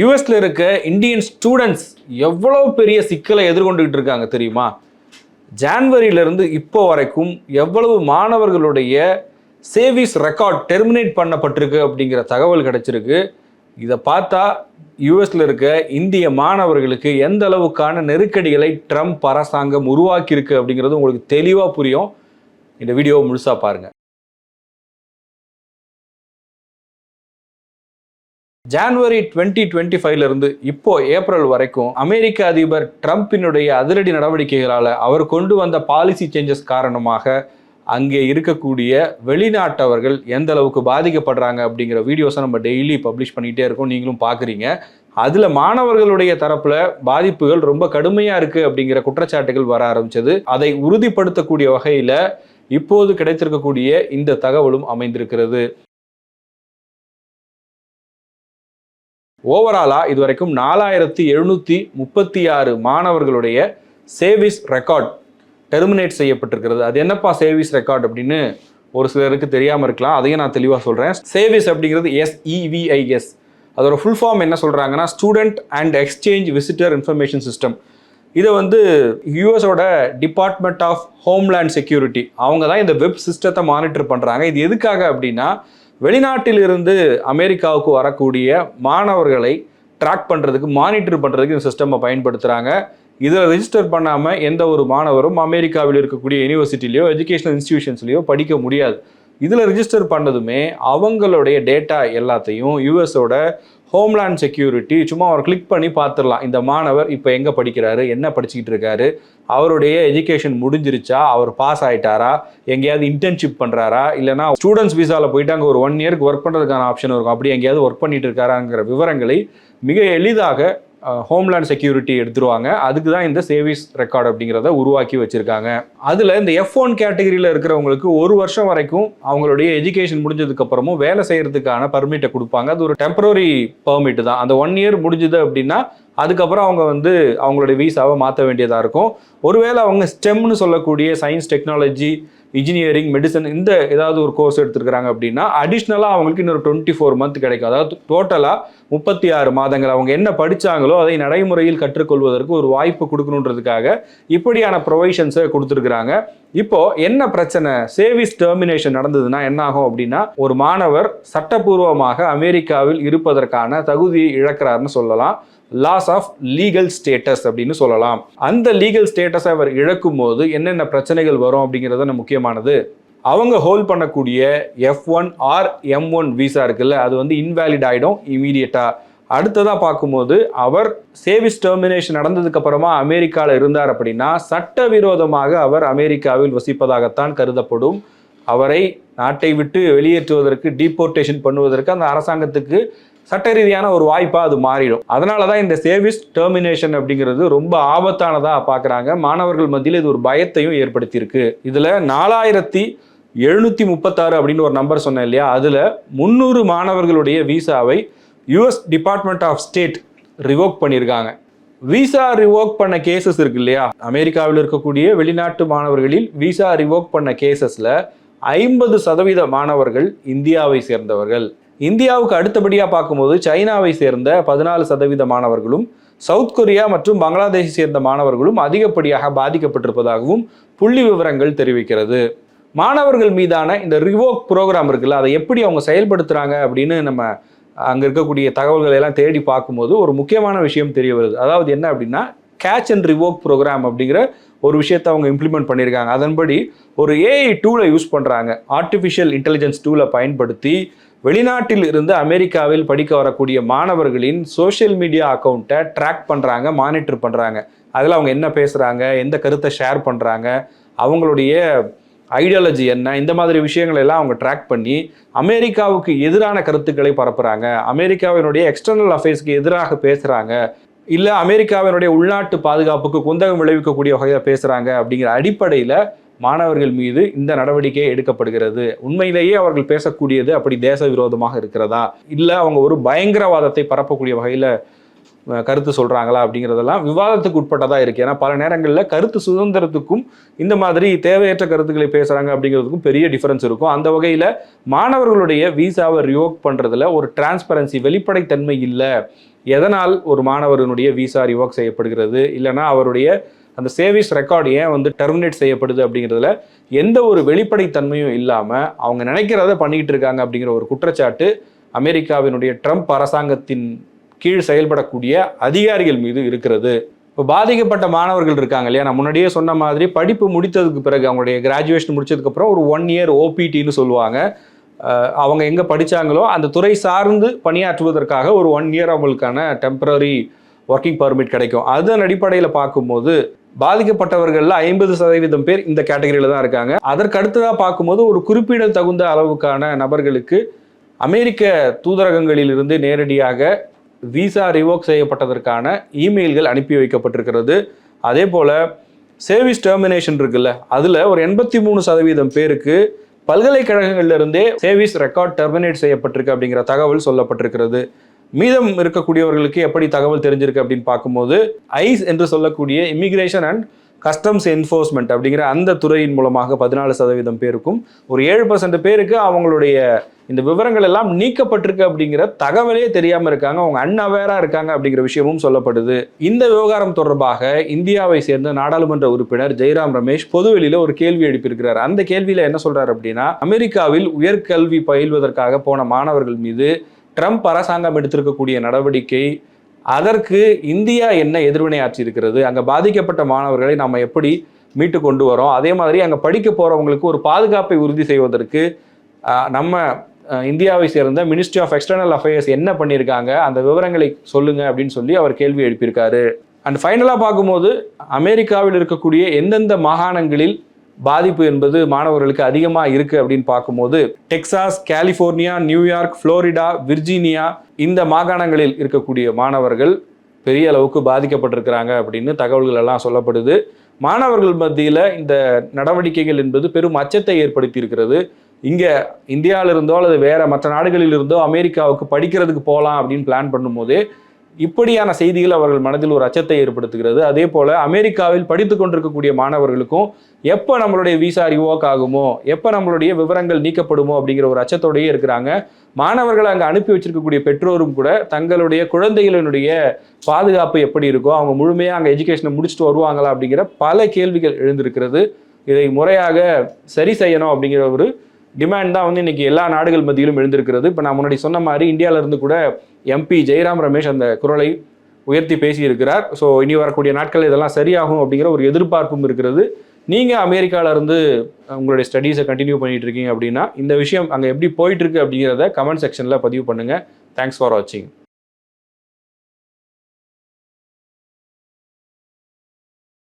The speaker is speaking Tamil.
யூஎஸ்ல இருக்க இந்தியன் ஸ்டூடெண்ட்ஸ் எவ்வளோ பெரிய சிக்கலை எதிர்கொண்டுகிட்டு இருக்காங்க தெரியுமா? ஜான்வரியிலிருந்து இப்போ வரைக்கும் எவ்வளவு மாணவர்களுடைய சேவிஸ் ரெக்கார்ட் டெர்மினேட் பண்ணப்பட்டிருக்கு அப்படிங்கிற தகவல் கிடைச்சிருக்கு. இதை பார்த்தா யூஎஸில் இருக்க இந்திய மாணவர்களுக்கு எந்த அளவுக்கான நெருக்கடிகளை ட்ரம்ப் அரசாங்கம் உருவாக்கியிருக்கு அப்படிங்கிறது உங்களுக்கு தெளிவாக புரியும். இந்த வீடியோவை முழுசாக பாருங்கள் ஜான்வரி டுவெண்ட்டி டுவெண்ட்டி ஃபைவ்லேருந்து இப்போ ஏப்ரல் வரைக்கும் அமெரிக்க அதிபர் ட்ரம்ப்பினுடைய அதிரடி நடவடிக்கைகளால் அவர் கொண்டு வந்த பாலிசி சேஞ்சஸ் காரணமாக அங்கே இருக்கக்கூடிய வெளிநாட்டவர்கள் எந்த அளவுக்கு பாதிக்கப்படுறாங்க அப்படிங்கிற வீடியோஸை நம்ம டெய்லி பப்ளிஷ் பண்ணிகிட்டே இருக்கோம். நீங்களும் பார்க்குறீங்க அதில் மாணவர்களுடைய தரப்பில் பாதிப்புகள் ரொம்ப கடுமையாக இருக்குது அப்படிங்கிற குற்றச்சாட்டுகள் வர ஆரம்பிச்சது. அதை உறுதிப்படுத்தக்கூடிய வகையில் இப்போது கிடைத்திருக்கக்கூடிய இந்த தகவலும் அமைந்திருக்கிறது. ஓவராலாக இது வரைக்கும் நாலாயிரத்தி எழுநூற்றி முப்பத்தி ஆறு மாணவர்களுடைய சேவிஸ் ரெக்கார்ட் டெர்மினேட் செய்யப்பட்டிருக்கிறது. அது என்னப்பா சேவிஸ் ரெக்கார்ட் அப்படின்னு ஒரு சிலருக்கு தெரியாமல் இருக்கலாம். அதையும் நான் தெளிவாக சொல்கிறேன் சேவிஸ் அப்படிங்கிறது எஸ்இவிஐஎஸ் அதோட ஃபுல் ஃபார்ம் என்ன சொல்கிறாங்கன்னா student and exchange visitor information system இதை வந்து யூஎஸோட டிபார்ட்மெண்ட் ஆஃப் ஹோம்லேண்ட் செக்யூரிட்டி அவங்க தான் இந்த வெப் சிஸ்டத்தை மானிட்டர் பண்ணுறாங்க இது எதுக்காக அப்படின்னா வெளிநாட்டிலிருந்து அமெரிக்காவுக்கு வரக்கூடிய மாணவர்களை ட்ராக் பண்ணுறதுக்கு மானிட்டர் பண்ணுறதுக்கு இந்த சிஸ்டமை பயன்படுத்துகிறாங்க இதில் ரெஜிஸ்டர் பண்ணாமல் எந்த ஒரு மாணவரும் அமெரிக்காவில் இருக்கக்கூடிய யூனிவர்சிட்டிலையோ எஜுகேஷனல் இன்ஸ்டிடியூஷன்ஸ்லையோ படிக்க முடியாது. இதில் ரிஜிஸ்டர் பண்ணதுமே அவங்களுடைய டேட்டா எல்லாத்தையும் யூஎஸோட ஹோம்லேண்ட் செக்யூரிட்டி சும்மா அவர் கிளிக் பண்ணி பார்த்துடலாம். இந்த மாணவர் இப்போ எங்கே படிக்கிறாரு? என்ன படிச்சுக்கிட்டு இருக்காரு? அவருடைய எஜுகேஷன் முடிஞ்சிருச்சா? அவர் பாஸ் ஆகிட்டாரா எங்கேயாவது இன்டர்ன்ஷிப் பண்ணுறாரா இல்லைனா ஸ்டூடெண்ட்ஸ் விசாவில் போயிட்டு அங்கே ஒரு ஒன் இயருக்கு ஒர்க் பண்ணுறதுக்கான ஆப்ஷன் இருக்கும். அப்படி எங்கேயாவது ஒர்க் பண்ணிட்டு இருக்காராங்கிற விவரங்களை மிக எளிதாக ஹோம்லேண்ட் செக்யூரிட்டி எடுத்துருவாங்க. அதுக்கு தான் இந்த சேவிஸ் ரெக்கார்டு அப்படிங்கிறத உருவாக்கி வச்சுருக்காங்க. அதில் இந்த எஃப் ஒன் கேட்டகரியில் இருக்கிறவங்களுக்கு ஒரு வருஷம் வரைக்கும் அவங்களுடைய எஜுகேஷன் முடிஞ்சதுக்கப்புறமும் வேலை செய்கிறதுக்கான பர்மிட்டை கொடுப்பாங்க. அது ஒரு டெம்பரரி பர்மிட் தான். அந்த ஒன் இயர் முடிஞ்சுது அப்படின்னா அதுக்கப்புறம் அவங்க வந்து அவங்களுடைய வீசாவை மாற்ற வேண்டியதாக இருக்கும். ஒருவேளை அவங்க ஸ்டெம்னு சொல்லக்கூடிய சயின்ஸ் டெக்னாலஜி இன்ஜினியரிங் மெடிசன் இந்த ஏதாவது ஒரு கோர்ஸ் எடுத்துருக்கிறாங்க அப்படின்னா அடிஷ்னலாக அவங்களுக்கு இன்னொரு டுவெண்ட்டி ஃபோர் மந்த் கிடைக்கும். அதாவது டோட்டலாக முப்பத்தி ஆறு மாதங்கள் அவங்க என்ன படித்தாங்களோ அதை நடைமுறையில் கற்றுக்கொள்வதற்கு ஒரு வாய்ப்பு கொடுக்கணுன்றதுக்காக இப்படியான ப்ரொவைஷன்ஸை கொடுத்துருக்குறாங்க. இப்போ என்ன பிரச்சனை? சேவிஸ் டெர்மினேஷன் நடந்ததுன்னா என்ன ஆகும் அப்படின்னா ஒரு மாணவர் சட்டப்பூர்வமாக அமெரிக்காவில் இருப்பதற்கான தகுதியை இழக்கிறாருன்னு சொல்லலாம். லாஸ் ஆஃப் லீகல் ஸ்டேட்டஸ் அப்படின்னு சொல்லலாம். அந்த லீகல் ஸ்டேட்டஸை அவர் இழக்கும் போது என்னென்ன பிரச்சனைகள் வரும் அப்படிங்கிறது முக்கியமானது. அவங்க ஹோல்ட் பண்ணக்கூடிய F one or M one visa இருக்குல்ல அது வந்து இன்வேலிட் ஆகிடும் இமீடியட்டாக அடுத்ததாக பார்க்கும்போது அவர் சேவிஸ் டெர்மினேஷன் நடந்ததுக்கு அப்புறமா அமெரிக்காவில் இருந்தார் அப்படின்னா சட்டவிரோதமாக அவர் அமெரிக்காவில் வசிப்பதாகத்தான் கருதப்படும். அவரை நாட்டை விட்டு வெளியேற்றுவதற்கு டீபோர்டேஷன் பண்ணுவதற்கு அந்த அரசாங்கத்துக்கு சட்ட ரீதியான ஒரு வாய்ப்பாக அது மாறிடும். அதனால தான் இந்த சேவிஸ் டெர்மினேஷன் அப்படிங்கிறது ரொம்ப ஆபத்தானதாக பார்க்குறாங்க மாணவர்கள் மத்தியில் இது ஒரு பயத்தையும் ஏற்படுத்தியிருக்கு. இதில் நாலாயிரத்தி எழுநூற்றி முப்பத்தாறு அப்படின்னு ஒரு நம்பர் சொன்னேன் இல்லையா? அதில் முந்நூறு மாணவர்களுடைய விசாவை US department of state revoke பண்ணியிருக்காங்க. விசா ரிவோக் பண்ண கேசஸ் இருக்கு இல்லையா? அமெரிக்காவில் இருக்கக்கூடிய வெளிநாட்டு மாணவர்களில் விசா ரிவோக் பண்ண கேசஸில் ஐம்பது சதவீத மாணவர்கள் இந்தியாவை சேர்ந்தவர்கள். இந்தியாவுக்கு அடுத்தபடியாக பார்க்கும்போது சைனாவை சேர்ந்த பதினாலு சதவீத மாணவர்களும் சவுத் கொரியா மற்றும் பங்களாதேஷை சேர்ந்த மாணவர்களும் அதிகப்படியாக பாதிக்கப்பட்டிருப்பதாகவும் புள்ளி விவரங்கள் தெரிவிக்கிறது. மாணவர்கள் மீதான இந்த ரிவோக் ப்ரோக்ராம் இருக்குல்ல அதை எப்படி அவங்க செயல்படுத்துகிறாங்க அப்படின்னு நம்ம அங்கே இருக்கக்கூடிய தகவல்களை எல்லாம் தேடி பார்க்கும்போது ஒரு முக்கியமான விஷயம் தெரிய வருது. அதாவது என்ன அப்படின்னா கேட்ச் அண்ட் ரிவோக் ப்ரோக்ராம் அப்படிங்கிற ஒரு விஷயத்தை அவங்க இம்ப்ளிமெண்ட் பண்ணியிருக்காங்க. அதன்படி ஒரு ஏஐ டூலை யூஸ் பண்ணுறாங்க ஆர்டிஃபிஷியல் இன்டெலிஜென்ஸ் டூலை பயன்படுத்தி வெளிநாட்டில் இருந்து அமெரிக்காவில் படிக்க வரக்கூடிய மாணவர்களின் சோஷியல் மீடியா அக்கௌண்ட்டை ட்ராக் பண்ணுறாங்க மானிட்டர் பண்ணுறாங்க அதில் அவங்க என்ன பேசுகிறாங்க எந்த கருத்தை ஷேர் பண்ணுறாங்க அவங்களுடைய ஐடியாலஜி என்ன இந்த மாதிரி விஷயங்கள் எல்லாம் அவங்க ட்ராக் பண்ணி அமெரிக்காவுக்கு எதிரான கருத்துக்களை பரப்புகிறாங்க அமெரிக்காவினுடைய எக்ஸ்டர்னல் அஃபேர்ஸ்க்கு எதிராக பேசுகிறாங்க இல்லை அமெரிக்காவினுடைய உள்நாட்டு பாதுகாப்புக்கு குந்தகம் விளைவிக்கக்கூடிய வகையில் பேசுகிறாங்க அப்படிங்கிற அடிப்படையில் மாணவர்கள் மீது இந்த நடவடிக்கை எடுக்கப்படுகிறது. உண்மையிலேயே அவர்கள் பேசக்கூடியது அப்படி தேச விரோதமாக இருக்கிறதா? இல்லை அவங்க ஒரு பயங்கரவாதத்தை பரப்பக்கூடிய வகையில் கருத்து சொல்கிறாங்களா அப்படிங்கிறதெல்லாம் விவாதத்துக்கு உட்பட்டதாக இருக்குது ஏன்னா பல நேரங்களில் கருத்து சுதந்திரத்துக்கும் இந்த மாதிரி தேவையற்ற கருத்துக்களை பேசுகிறாங்க அப்படிங்கிறதுக்கும் பெரிய டிஃபரன்ஸ் இருக்கும். அந்த வகையில் மாணவர்களுடைய விசாவை ரிவோக் பண்ணுறதுல ஒரு டிரான்ஸ்பரன்சி வெளிப்படைத்தன்மை இல்லை. எதனால் ஒரு மாணவரினுடைய விசா ரிவோக் செய்யப்படுகிறது? இல்லைன்னா அவருடைய அந்த சேவிஸ் ரெக்கார்டு ஏன் வந்து டெர்மினேட் செய்யப்படுது அப்படிங்கிறதுல எந்த ஒரு வெளிப்படைத்தன்மையும் இல்லாமல் அவங்க நினைக்கிறத பண்ணிக்கிட்டு இருக்காங்க அப்படிங்கிற ஒரு குற்றச்சாட்டு அமெரிக்காவினுடைய ட்ரம்ப் அரசாங்கத்தின் கீழ் செயல்படக்கூடிய அதிகாரிகள் மீது இருக்கிறது. இப்போ பாதிக்கப்பட்ட மாணவர்கள் இருக்காங்க இல்லையா? நான் முன்னாடியே சொன்ன மாதிரி படிப்பு முடித்ததுக்கு பிறகு அவங்களுடைய கிராஜுவேஷன் முடிச்சதுக்கப்புறம் ஒரு ஒன் இயர் ஓபிடின்னு சொல்லுவாங்க. அவங்க எங்கே படித்தாங்களோ அந்த துறை சார்ந்து பணியாற்றுவதற்காக ஒரு ஒன் இயர் அவங்களுக்கான டெம்பரரி ஒர்க்கிங் பர்மிட் கிடைக்கும். அதன் அடிப்படையில் பார்க்கும்போது பாதிக்கப்பட்டவர்களில் ஐம்பது சதவீதம் பேர் இந்த கேட்டகரியில் தான் இருக்காங்க. அதற்கு அடுத்ததாக பார்க்கும்போது ஒரு குறிப்பிட தகுந்த அளவுக்கான நபர்களுக்கு அமெரிக்க தூதரகங்களில் இருந்து நேரடியாக விசா ரிவோக் செய்யப்பட்டதற்கான இமெயில்கள் அனுப்பி வைக்கப்பட்டிருக்கிறது. அதே போல் சேவிஸ் டெர்மினேஷன் இருக்குல்ல அதில் ஒரு எண்பத்தி மூணு சதவீதம் பேருக்கு பல்கலைக்கழகங்கள்ல இருந்தே சேவிஸ் ரெக்கார்ட் டெர்மினேட் செய்யப்பட்டிருக்கு அப்படிங்கிற தகவல் சொல்லப்பட்டிருக்கிறது. மீதம் இருக்கக்கூடியவர்களுக்கு எப்படி தகவல் தெரிஞ்சிருக்கு அப்படின்னு பார்க்கும்போது ஐஸ் என்று சொல்லக்கூடிய இமிகிரேஷன் அண்ட் கஸ்டம்ஸ் என்ஃபோர்ஸ்மெண்ட் அப்படிங்கிற அந்த துறையின் மூலமாக பதினாலு சதவீதம் பேருக்கும் ஒரு ஏழு பர்சன்ட் பேருக்கு அவங்களுடைய இந்த விவரங்கள் எல்லாம் நீக்கப்பட்டிருக்கு அப்படிங்கிற தகவலே தெரியாமல் இருக்காங்க. அவங்க அன்அவேராக இருக்காங்க அப்படிங்கிற விஷயமும் சொல்லப்படுது. இந்த விவகாரம் தொடர்பாக இந்தியாவை சேர்ந்த நாடாளுமன்ற உறுப்பினர் ஜெய்ராம் ரமேஷ் பொதுவெளியில் ஒரு கேள்வி எழுப்பியிருக்கிறார். அந்த கேள்வியில் என்ன சொல்கிறார் அப்படின்னா அமெரிக்காவில் உயர்கல்வி பயில்வதற்காக போன மாணவர்கள் மீது ட்ரம்ப் அரசாங்கம் எடுத்திருக்கக்கூடிய நடவடிக்கை அதற்கு இந்தியா என்ன எதிர்வினை ஆற்றியிருக்கிறது அங்கே பாதிக்கப்பட்ட மாணவர்களை நம்ம எப்படி மீட்டு கொண்டு வரோம் அதே மாதிரி அங்கே படிக்க போகிறவங்களுக்கு ஒரு பாதுகாப்பை உறுதி செய்வதற்கு நம்ம இந்தியாவை சேர்ந்த மினிஸ்ட்ரி ஆஃப் எக்ஸ்டர்னல் அஃபேர்ஸ் என்ன பண்ணியிருக்காங்க அந்த விவரங்களை சொல்லுங்க அப்படின்னு சொல்லி அவர் கேள்வி எழுப்பியிருக்காரு. அண்ட் ஃபைனலாக பார்க்கும்போது அமெரிக்காவில் இருக்கக்கூடிய எந்தெந்த மாகாணங்களில் பாதிப்பு என்பது மாணவர்களுக்கு அதிகமாக இருக்குது அப்படின்னு பார்க்கும்போது Texas California New York Florida Virginia இந்த மாகாணங்களில் இருக்கக்கூடிய மாணவர்கள் பெரிய அளவுக்கு பாதிக்கப்பட்டிருக்கிறாங்க அப்படின்னு தகவல்கள் எல்லாம் சொல்லப்படுது. மாணவர்கள் மத்தியில் இந்த நடவடிக்கைகள் என்பது பெரும் அச்சத்தை ஏற்படுத்தி இருக்கிறது இங்கே இந்தியாவிலிருந்தோ அல்லது வேற மற்ற நாடுகளில் இருந்தோ அமெரிக்காவுக்கு படிக்கிறதுக்கு போகலாம் அப்படின்னு பிளான் பண்ணும்போதே இப்படியான செய்திகள் அவர்கள் மனதில் ஒரு அச்சத்தை ஏற்படுத்துகிறது. அதே போல அமெரிக்காவில் படித்து கொண்டிருக்கக்கூடிய மாணவர்களுக்கும் எப்போ நம்மளுடைய விசா ரிவோக் ஆகுமோ எப்போ நம்மளுடைய விவரங்கள் நீக்கப்படுமோ அப்படிங்கிற ஒரு அச்சத்தோடையே இருக்கிறாங்க. மாணவர்களை அங்கே அனுப்பி வச்சிருக்கக்கூடிய பெற்றோரும் கூட தங்களுடைய குழந்தைகளினுடைய பாதுகாப்பு எப்படி இருக்கோ அவங்க முழுமையாக அங்கே எஜுகேஷனை முடிச்சுட்டு வருவாங்களா அப்படிங்கிற பல கேள்விகள் எழுந்திருக்கிறது. இதை முறையாக சரி செய்யணும் அப்படிங்கிற ஒரு டிமாண்ட் தான் வந்து இன்னைக்கு எல்லா நாடுகள் மத்தியிலும் எழுந்திருக்கிறது. இப்போ நான் முன்னாடி சொன்ன மாதிரி இந்தியாவிலேருந்து கூட எம்பி ஜெயராம் ரமேஷ் அந்த குரலை உயர்த்தி பேசியிருக்கிறார். ஸோ இனி வரக்கூடிய நாட்கள் இதெல்லாம் சரியாகும் அப்படிங்கிற ஒரு எதிர்பார்ப்பும் இருக்கிறது. நீங்கள் அமெரிக்காவிலேருந்து உங்களுடைய ஸ்டடீஸை கண்டினியூ பண்ணிட்டு இருக்கீங்க அப்படின்னா இந்த விஷயம் அங்கே எப்படி போயிட்டுருக்கு அப்படிங்கிறத கமெண்ட் செக்ஷனில் பதிவு பண்ணுங்கள் தேங்க்ஸ் ஃபார் வாட்சிங்